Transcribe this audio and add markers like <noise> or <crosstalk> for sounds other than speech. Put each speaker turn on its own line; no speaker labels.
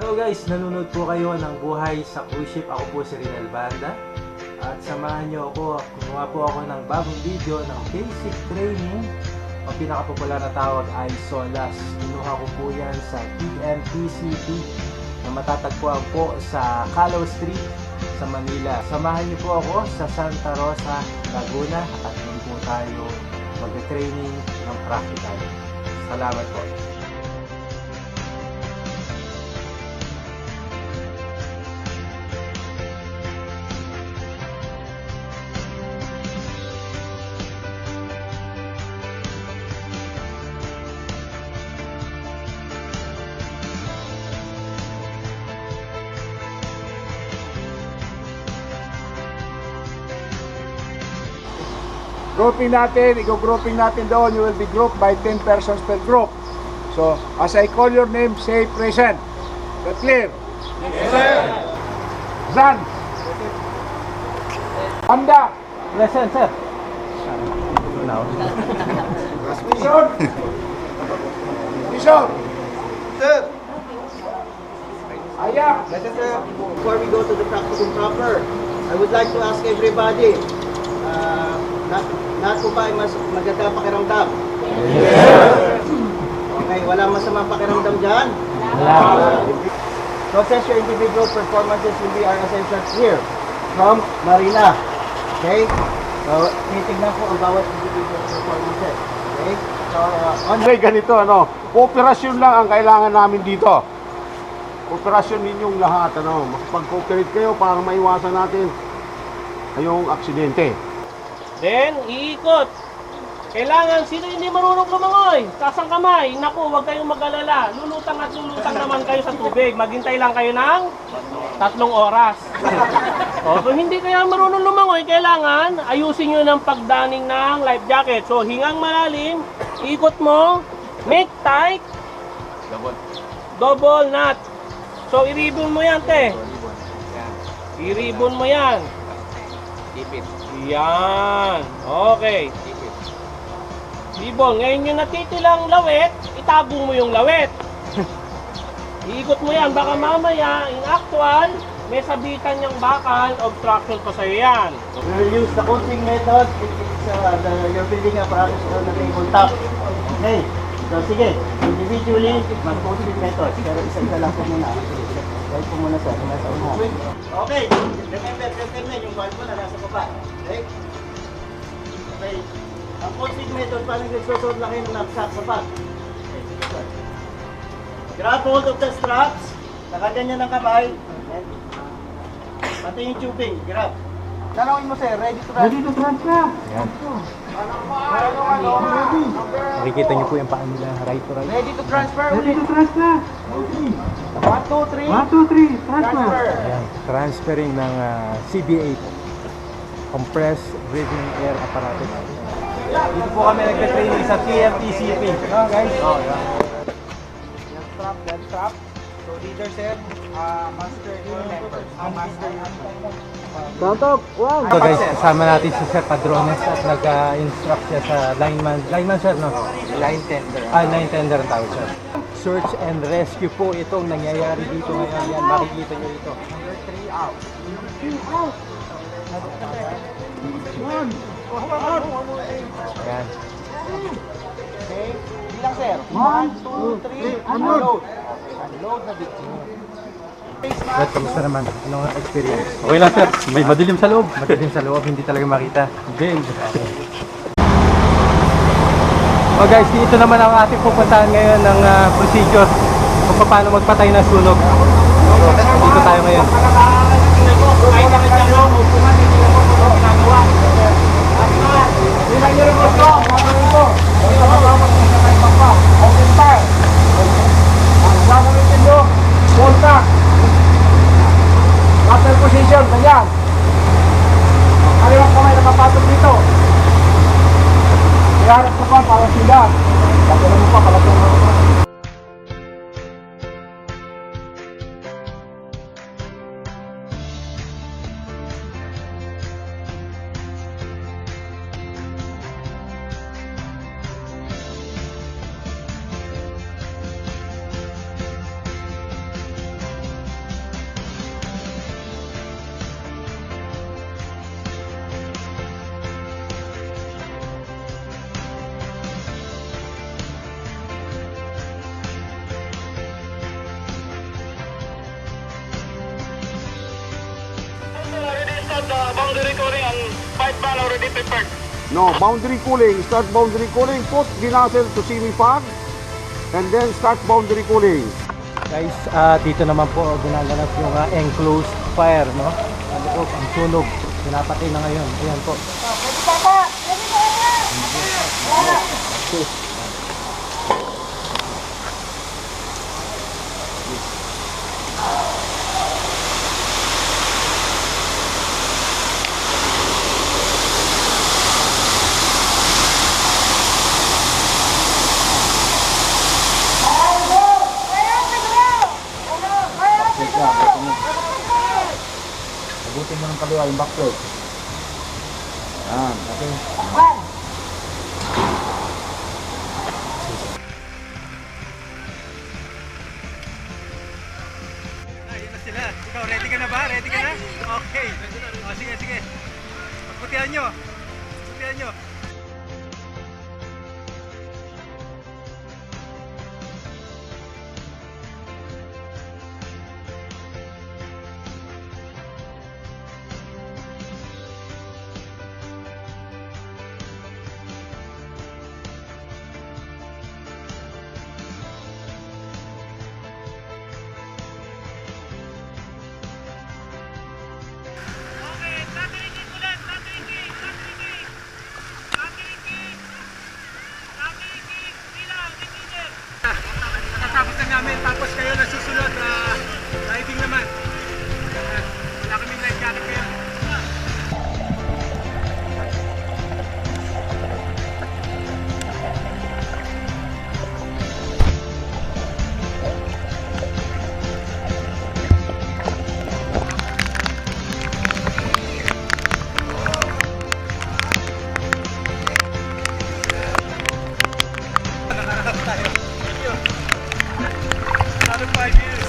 Hello guys, nanonood po kayo ng Buhay sa Cruise Ship. Ako po si Rinal Banda. At samahan niyo ako, gumawa po ako ng bagong video ng basic training. Ang pinakapopular na tawag ay SOLAS. Kinuha ko po yan sa PMPCP na matatagpuan po sa Calo Street sa Manila. Samahan niyo po ako sa Santa Rosa, Laguna at doon po tayo mag-training ng practical. Salamat po.
Grouping natin, i-grouping natin doon, you will be grouped by 10 persons per group. So, as I call your name, say present. That clear? Yes, sir. Zan. Anda.
Present, sir. Now.
Bison. Bison.
Sir,
Ayak.
yes, sir. Before we go to the practicum proper, I would like to ask everybody, not, not po ba ay mas maganda ang pakiramdam? Okay, wala masamang pakiramdam dyan? Process your individual performances will be our essentials here from Marina. Okay? So, titignan ko ang bawat individual performances. Okay? So, uh, on
Andre, ganito ano, kooperasyon lang ang kailangan namin dito. Kooperasyon ninyong lahat, ano, makipag-cooperate kayo para maiwasan natin yung aksidente.
Then, iikot. Kailangan, sino hindi marunong lumangoy? Tasang kamay. Naku, huwag kayong mag-alala. Lulutang at lulutang naman kayo sa tubig. Maghintay lang kayo ng tatlong oras. <laughs> o, kung hindi kayo marunong lumangoy, kailangan ayusin nyo ng pagdaning ng life jacket. So, hingang malalim, ikot mo, make tight, double knot. So, iribon mo yan, te. Iribon mo yan. Yan. Okay. Ibon, ngayon yung natitilang lawet, itago mo yung lawet. <laughs> Iikot mo yan, baka mamaya, in actual, may sabitan niyang bakal, obstruction pa sa'yo yan.
We will use the coaching method. It is uh, the, you're building apparatus on the tabletop. Okay. So sige, individually, mag-coaching method. Pero isa-isa lang po muna. Right po muna sir, nasa unahan. Okay. Remember, remember yung valve mo na nasa baba. Okay? Okay. Ang coaching method, paano nagsusod lang kayo ng knapsack sa bag? Okay. Grab hold of the straps. Nakaganyan ng kamay. And Pati yung tubing, grab. Tanongin mo sir, ready to run? Ready to run ka.
Makikita niyo po yung paa nila, right to right.
Ready to transfer ulit. Ready to transfer. 1, 2, 3. 1, 2, 3. Transfer.
Ayan, transferring ng ah, CBA po. Compressed Breathing Air Apparatus. Dito po kami nagka-training sa TMTCP. No, guys? Oh, yeah.
Yan strap, yan strap. So leader sir, uh, master team members. Ang master
Ito guys, kasama natin si Sir Padrones at nag-instruct siya sa lineman. Lineman sir, no?
line tender.
Ah, line tender ang tawag sir. Search and rescue po itong nangyayari dito ngayon. Yan, makikita nyo ito.
Number 3 out.
Yan.
Okay. Bilang sir. 1, 2, 3. Unload. Unload na bit.
Sir, kamusta naman? Anong experience? Okay lang sir, may madilim sa loob. Madilim sa loob, hindi talaga makita. Hindi. Oh guys, dito naman ang ating pupuntahan ngayon ng ah, procedure kung paano magpatay ng sunog. So, dito tayo ngayon.
Tingnan nyo rin ito, mga ito. Ito ang mga mga papa. Open fire. Ang gagamitin nyo, contact. Battle position, ganyan. Ang kaliwang kamay nakapatong dito. Iharap ko pa para sila. Lagyan mo pa, palagyan mo pa.
No, boundary cooling. Start boundary cooling. Put ginasel to semi-fog. And then start boundary cooling.
Guys, ah, dito naman po ginaganap yung ah, enclosed fire, no? Ano po, ang sunog. Pinapatay na ngayon. Ayan po. Abutin mo ng kaliwa yung backflip. Yan, okay.
Ayun na sila. Ikaw, ready ka na ba? Ready ka na? Okay. O, sige, sige. Pagputihan nyo. Pagputihan nyo. I years.